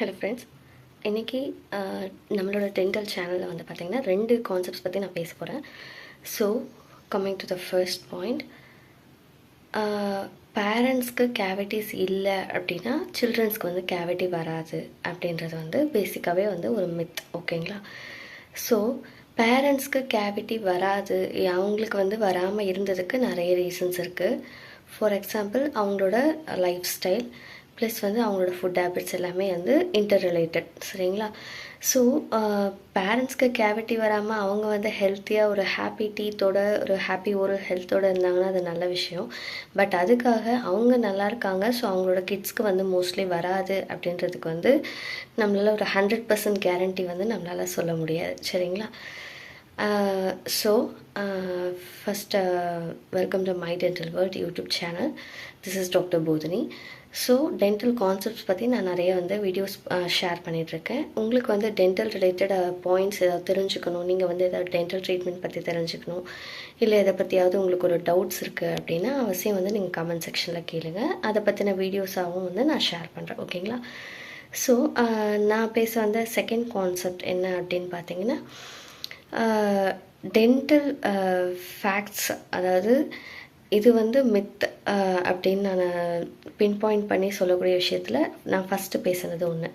Hello friends இன்றைக்கி நம்மளோட dental சேனலில் வந்து பார்த்திங்கன்னா ரெண்டு கான்செப்ட்ஸ் பற்றி நான் பேச போகிறேன் so coming to the first point பேரண்ட்ஸ்க்கு கேவிட்டிஸ் இல்லை அப்படின்னா சில்ட்ரன்ஸ்க்கு வந்து கேவிட்டி வராது அப்படின்றது வந்து பேசிக்காகவே வந்து ஒரு மித் ஓகேங்களா ஸோ பேரண்ட்ஸ்க்கு கேவிட்டி வராது அவங்களுக்கு வந்து வராமல் இருந்ததுக்கு நிறைய ரீசன்ஸ் இருக்குது ஃபார் எக்ஸாம்பிள் அவங்களோட லைஃப் ஸ்டைல் ப்ளஸ் வந்து அவங்களோட ஃபுட் ஹேபிட்ஸ் எல்லாமே வந்து இன்டர் ரிலேட்டட் சரிங்களா ஸோ பேரண்ட்ஸ்க்கு கேவிட்டி வராமல் அவங்க வந்து ஹெல்த்தியாக ஒரு ஹாப்பி டீத்தோட ஒரு ஹாப்பி ஒரு ஹெல்த்தோடு இருந்தாங்கன்னா அது நல்ல விஷயம். பட் அதுக்காக அவங்க நல்லா இருக்காங்க ஸோ அவங்களோட கிட்ஸ்க்கு வந்து மோஸ்ட்லி வராது அப்படின்றதுக்கு வந்து நம்மளால் ஒரு ஹண்ட்ரட் பர்சன்ட் கேரண்டி வந்து நம்மளால் சொல்ல முடியாது சரிங்களா? So first welcome to my dental world YouTube channel this is doctor Bodhini so dental concepts பற்றி நான் நிறைய வந்து வீடியோஸ் ஷேர் பண்ணிகிட்ருக்கேன் உங்களுக்கு வந்து டென்டல் ரிலேட்டட் பாயிண்ட்ஸ் ஏதாவது தெரிஞ்சுக்கணும். நீங்கள் வந்து ஏதாவது டென்டல் ட்ரீட்மெண்ட் பற்றி தெரிஞ்சுக்கணும். இல்லை எதை பற்றியாவது உங்களுக்கு ஒரு டவுட்ஸ் இருக்குது அப்படின்னா அவசியம் வந்து நீங்கள் கமெண்ட் செக்ஷனில் கேளுங்க. அதை பற்றின வீடியோஸாகவும் வந்து நான் ஷேர் பண்ணுறேன் ஓகேங்களா ஸோ நான் பேச வந்த செகண்ட் கான்செப்ட் என்ன அப்படின்னு பார்த்தீங்கன்னா டென்டல் ஃபேக்ட்ஸ் அதாவது இது வந்து மித் அப்படின்னு நான் பின் பாயிண்ட் பண்ணி சொல்லக்கூடிய விஷயத்தில் நான் ஃபஸ்ட்டு பேசுனது ஒன்று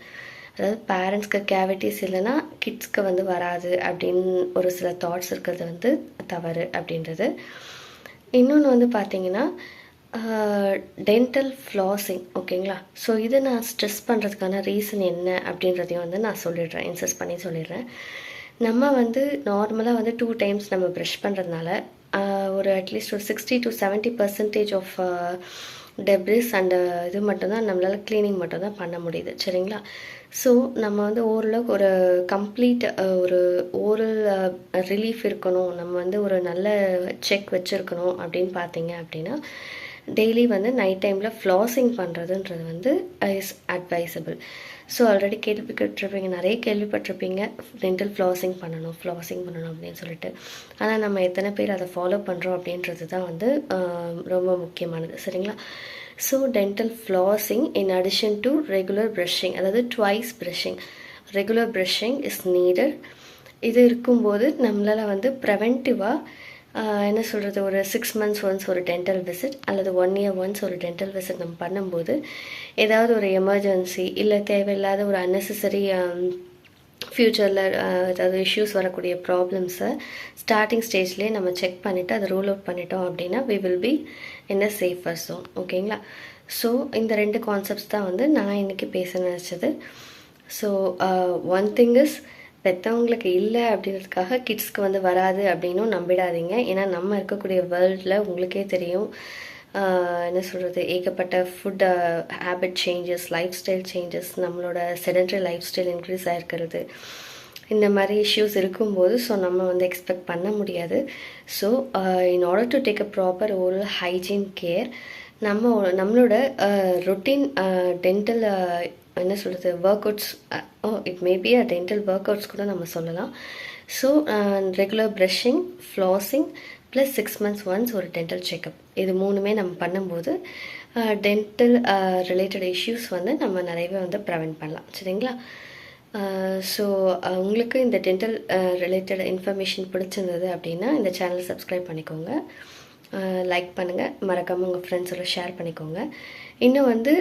அதாவது பேரண்ட்ஸ்க்கு கேவிட்டிஸ் இல்லைன்னா கிட்ஸ்க்கு வந்து வராது அப்படின்னு ஒரு சில தாட்ஸ் இருக்கிறது வந்து தவறு அப்படின்றது. இன்னொன்று வந்து பார்த்தீங்கன்னா டென்டல் ஃப்ளாஸிங் ஓகேங்களா? ஸோ இதை நான் ஸ்ட்ரெஸ் பண்ணுறதுக்கான ரீசன் என்ன அப்படின்றதையும் வந்து நான் சொல்லிடுறேன் இன்சஸ்ட் பண்ணி சொல்லிடுறேன். நம்ம வந்து நார்மலாக வந்து டூ டைம்ஸ் நம்ம ப்ரஷ் பண்ணுறதுனால ஒரு அட்லீஸ்ட் ஒரு sixty to seventy percentage of debris and இது மட்டும்தான் நம்மளால் க்ளீனிங் மட்டும்தான் பண்ண முடியுது. சரிங்களா? ஸோ நம்ம வந்து ஓரளவுக்கு ஒரு கம்ப்ளீட் ஒரு ஓரல் ரிலீஃப் இருக்கணும். நம்ம வந்து ஒரு நல்ல செக் வச்சுருக்கணும் அப்படின்னு பார்த்தீங்க அப்படின்னா டெய்லி வந்து நைட் டைமில் ஃப்ளாசிங் பண்ணுறதுன்றது வந்து இஸ் அட்வைசபிள் ஸோ ஆல்ரெடி கேள்விப்பட்டிருப்பீங்க நிறைய கேள்விப்பட்டிருப்பீங்க டென்டல் ஃப்ளாஸிங் பண்ணணும் ஃப்ளாஸிங் பண்ணணும் அப்படின்னு சொல்லிட்டு. ஆனால் நம்ம எத்தனை பேர் அதை ஃபாலோ பண்ணுறோம் அப்படின்றது தான் வந்து ரொம்ப முக்கியமானது. சரிங்களா? So dental flossing in addition to regular brushing அதாவது twice brushing regular brushing is needed இது இருக்கும்போது நம்மளால் வந்து ப்ரெவென்டிவாக என்ன சொல்கிறது ஒரு சிக்ஸ் மந்த்ஸ் ஒன்ஸ் ஒரு டென்டல் விசிட் அல்லது ஒன் இயர் ஒன்ஸ் ஒரு டென்டல் விசிட் நம்ம பண்ணும்போது ஏதாவது ஒரு எமர்ஜென்சி இல்லை தேவையில்லாத ஒரு அன்னெசரி ஃப்யூச்சரில் um, ஏதாவது இஷ்யூஸ் வரக்கூடிய ப்ராப்ளம்ஸை ஸ்டார்டிங் ஸ்டேஜ்லேயே நம்ம செக் பண்ணிவிட்டு அதை ரூல் அவுட் பண்ணிட்டோம் அப்படின்னா வி வில் பி என்ன சேஃபர் ஜோன் ஓகேங்களா ஸோ இந்த ரெண்டு கான்செப்ட்ஸ் தான் வந்து நான் இன்றைக்கி பேச நினச்சது. ஸோ ஒன் திங் இஸ் பெற்றவங்களுக்கு இல்லை அப்படின்றதுக்காக கிட்ஸ்க்கு வந்து வராது அப்படின்னும் நம்பிடாதீங்க. ஏன்னா நம்ம இருக்கக்கூடிய வேர்ல்டில் உங்களுக்கே தெரியும். என்ன சொல்கிறது ஏகப்பட்ட food habit changes lifestyle changes நம்மளோட செடன்ட்ரி லைஃப் ஸ்டைல் இன்க்ரீஸ் ஆகிருக்கிறது இந்த மாதிரி இஷ்யூஸ் இருக்கும்போது ஸோ நம்ம வந்து எக்ஸ்பெக்ட் பண்ண முடியாது. So in order to take a proper ஒரு ஹைஜீன் கேர் நம்ம நம்மளோட ரொட்டீன் டென்டல் என்ன சொல்கிறது workouts or it maybe a dental workouts கூட நம்ம சொல்லலாம். So regular brushing flossing plus six months once ஒரு டென்டல் செக்கப் இது மூணுமே நம்ம பண்ணும்போது டென்டல் ரிலேட்டட் இஷ்யூஸ் வந்து நம்ம நிறையவே வந்து ப்ரிவெண்ட் பண்ணலாம். சரிங்களா? ஸோ உங்களுக்கு இந்த டென்டல் ரிலேட்டட் இன்ஃபர்மேஷன் பிடிச்சிருந்தது அப்படின்னா இந்த சேனலை சப்ஸ்கிரைப் பண்ணிக்கோங்க. லைக் பண்ணுங்கள் மறக்காமல் உங்கள் ஃப்ரெண்ட்ஸோட ஷேர் பண்ணிக்கோங்க. இன்னும் வந்து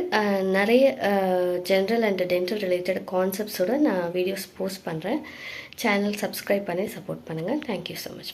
நிறைய ஜென்ரல் அண்ட் டென்டல் ரிலேட்டட் கான்செப்ட்ஸோட நான் வீடியோஸ் போஸ்ட் பண்ணுறேன் சேனல் சப்ஸ்கிரைப் பண்ணி சப்போர்ட் பண்ணுங்கள் தேங்க்யூ ஸோ மச்